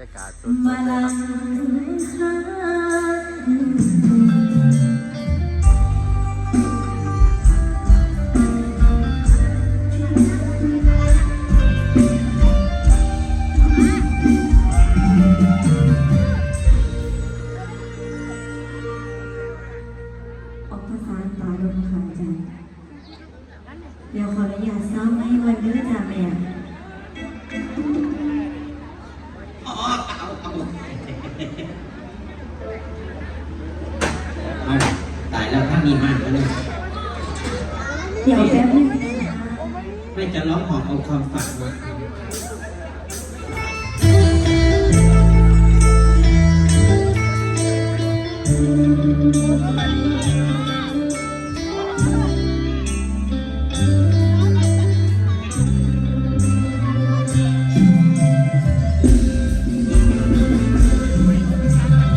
สดๆเลยลัคงรับหาออกภาษาตาลมค่ะอาจารย์เดี๋ยวขออนุญาตซ้อมให้วันเด้จ้าแม่ ดี๋ยวแป๊บนึงนะคะไม่จะร้องขอเอาความฝันมา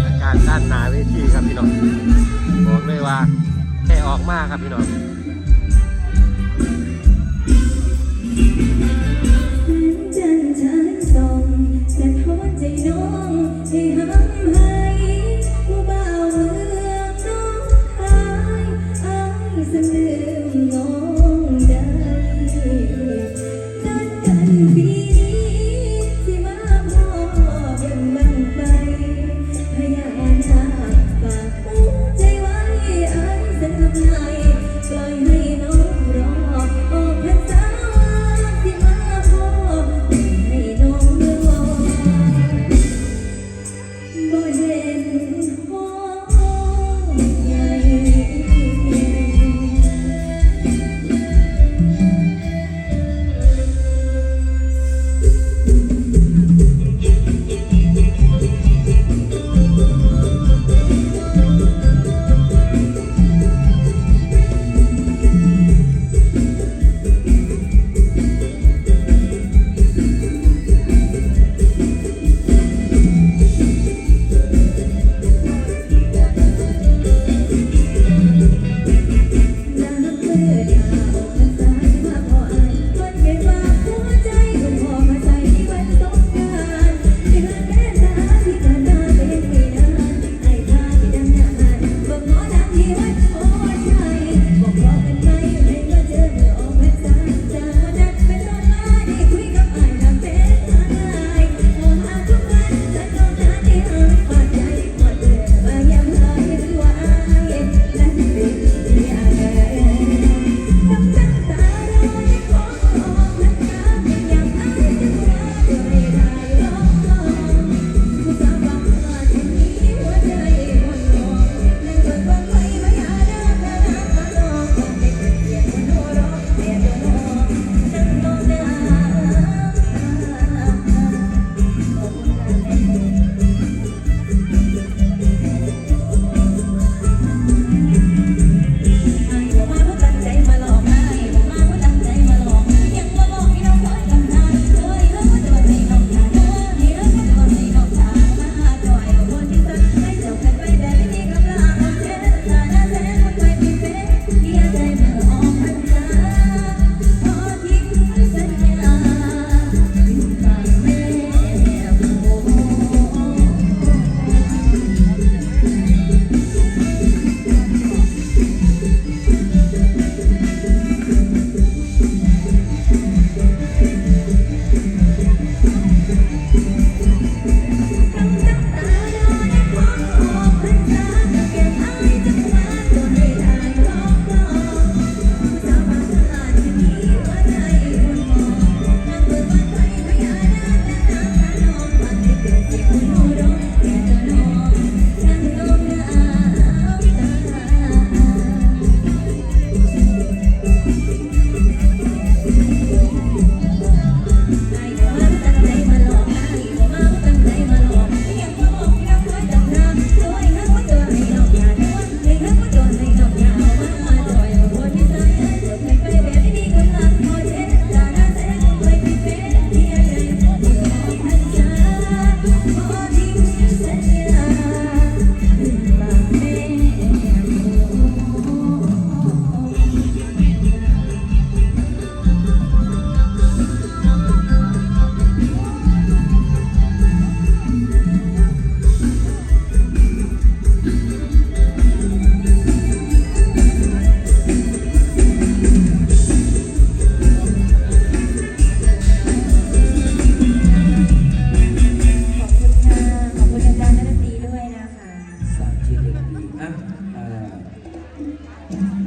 อาการด้านหน้าเวทีครับพี่น้องบอกเลยว่าแค่ออกมากครับพี่น้อง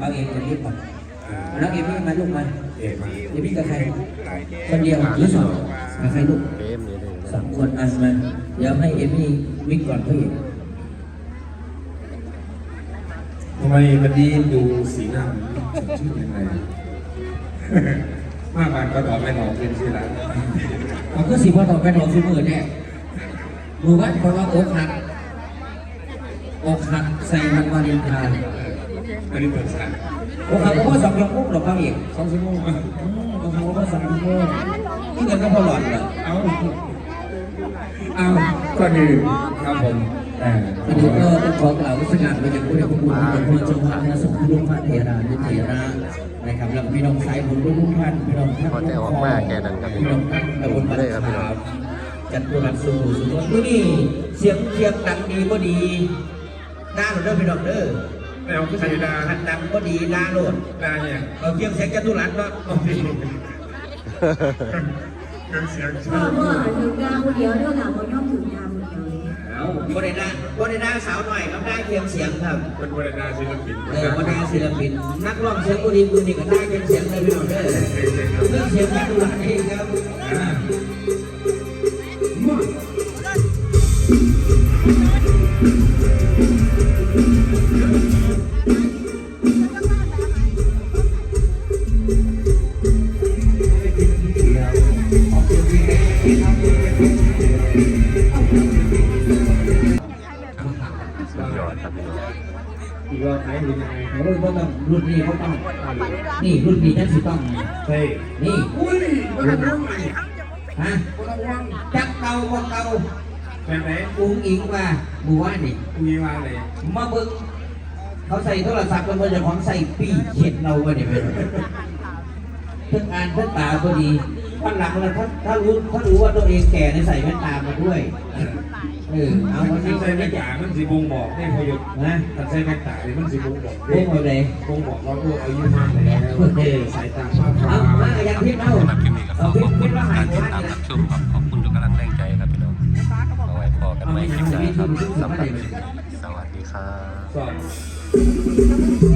แล้วเอมี่มาลูกมาเอกมาเอมี่กับใครคนเดียวหรือสองกับใครลูกเฟรมนี่เลยสองคนอะมาเดี๋ยวให้เอมี่วิ่งก่อนพี่ทำไมวันนี้ดูสีหน้ามันสดชื่นยังไงมากกว่าก็ตอบไม่ตอบเป็นชื่อร้านมันก็สิว่าต่อไปหนอนฟิมือแน่มือวัดเพราะว่าโอ๊คหักโอ๊คหักใส่วันวาเลนไทน์ อันนี้เปิดสายโอ๊คหักก็สองชั่วโมงหรอกครับเอกสองชั่วโมงอืมโอ๊คหักก็สองชั่วโมงที่เงินก็พอหลอดเหรอเอาเอาก็คือครับผมแต่อันนี้ก็ต้องขอกล่าววิสการไปยังผู้ใหญ่ผู้บุญของพระเจ้าพระนะสมคุณลุงพระเถรานุเถระนะครับแล้วพี่น้องสายบุญทุกท่านพี่น้องท่านพอจะออกมาแค่นั้นครับพี่น้องท่านตะบนบ้านเลยครับพี่น้องขาวจัดตัวรับสู่สุดยอดนี่เสียงเคียงดังดีก็ดีด่าโหลดเด้อพี่น้องเด้อ ไม่เอาขึ้นขันสีดาขันดังก็ดีด่าโหลดดาเนี่ยเอาเคียงเสียงจัตุรัสเนาะโอเคเครื่องเสียงพ่อพ่อถึงดาวคนเดียวเรื่องหลังเขาย่อมถึงดาวคนเดียวเลยเอาบ่ได้ด่าบ่ได้ด่าสาวหน่อยครับได้เคียงเสียงครับเป็นวรรณาศิลปินเออบ่ได้ศิลปิน นักร้องเสียงก็ดีคุณนี่ก็ได้เคียงเสียงเลยพี่น้องเด้อเครื่องเสียงจัตุรัสเองครับ โอ้ยบ่ต้องรุ่นนี้บ่ต้องนี่รุ่นนี้นั่นสิต้องเฮ้ยนี่อุ้ยมันเป็นเรื่องใหม่ฮะจักเก่าบ่เก่าแบบไหนอุ้งอิงว่าหมู่ว่านนี่มีมาเลยมาเบิ่งเขาใส่โทรศัพท์กันมาจากของใส่ปีเขียนเราไปเนี่ยเป็นเพิ่งอ่านเพิ่งตาพอดีวันหลังแล้วถ้าถ้ารู้ถ้ารู้ว่าตัวเองแก่ในยใส่แว่นตามาด้วยเออเอามันใส่นี้ใส่แว่ตามันสีบ่งบอกได้ประโยชน์นะถ้าใส่แว่นตาเนี่ยมันสีบ่งบอกพวกเราเลยบ่งบอกว่าพวกอายุมากแล้วสายตาภาพเอามาอย่างที่เอาสำหรับคลิปนี้ก็ขเอาพิขอบพิคุณธว่าหาการติดท่านตามรับชมครับขอบคุณทุกกำลังแรงใจครับพี่น้องเอาไว้พอกันใหม่คลิปหน้าครับสำหรับคลิปนี้สวัสดีครับ